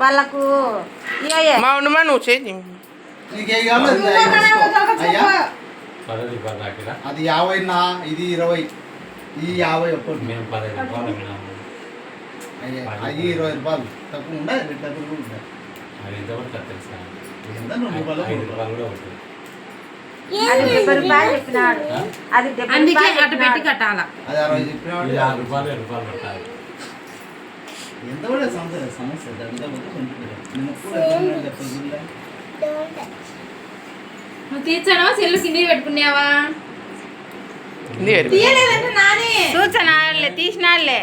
వాళ్ళకు మా ఉండమా నువ్వు చేయి అది యాభై నా ఇది ఇరవై. ఈ యాభై ఒక్కటి. మేము పదహైదు రూపాయలు అమ్మినాము. అయ్యా అవి ఇరవై రూపాయలు. తక్కువ రెండు తక్కువ కూడా ఉండాలి అది డెబ్బై రూపాయలు చెప్పినాడు? అది డెబ్బై అందుకే రూపాయలు అటు పెట్టి చెప్పినాడు. కట్టాల? అది అరవై చెప్పినాడు. ఇది ఆరు రూపాయలు ఏడు రూపాయలు పడతాయి ఎంత కూడా సమస్య సమస్య దగ్గర పోతే కొంచెం నేను కూడా ఎప్పుడు చెప్పదు నువ్వు తీర్చావా సెల్లు కింద పెట్టుకున్నావా. తీయలేదంటే నానే. చూచనాడులే తీసినాడులే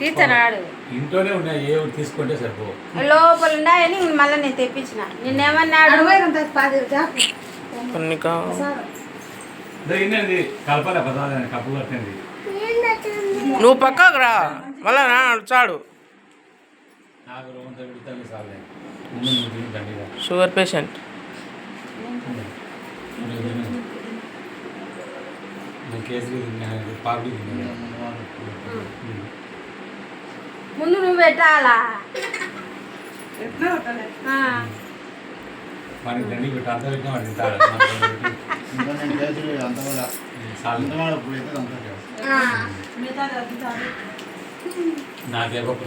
తీర్చనాడు. ఇంట్లోనే ఉన్నాయి ఏ ఒకటి తీసుకుంటే సరిపో లోపల ఉన్నాయని మళ్ళీ నేను తెప్పించిన. నిన్నేమన్నాడు? కొన్ని నువ్వు పక్కకు రా. మళ్ళా నా చాడు. Sugar patient. ముందు నువ్వు పెట్టాలా? ఆ. మనకి దండి పెట్టి అంత పెట్టినా వాడు తింటాడు ఇంకా నేను చేతులు అంత కూడా చాలు అంత కూడా ఇప్పుడు అయితే అంత చేస్తాను ఆ. నాకే గొప్ప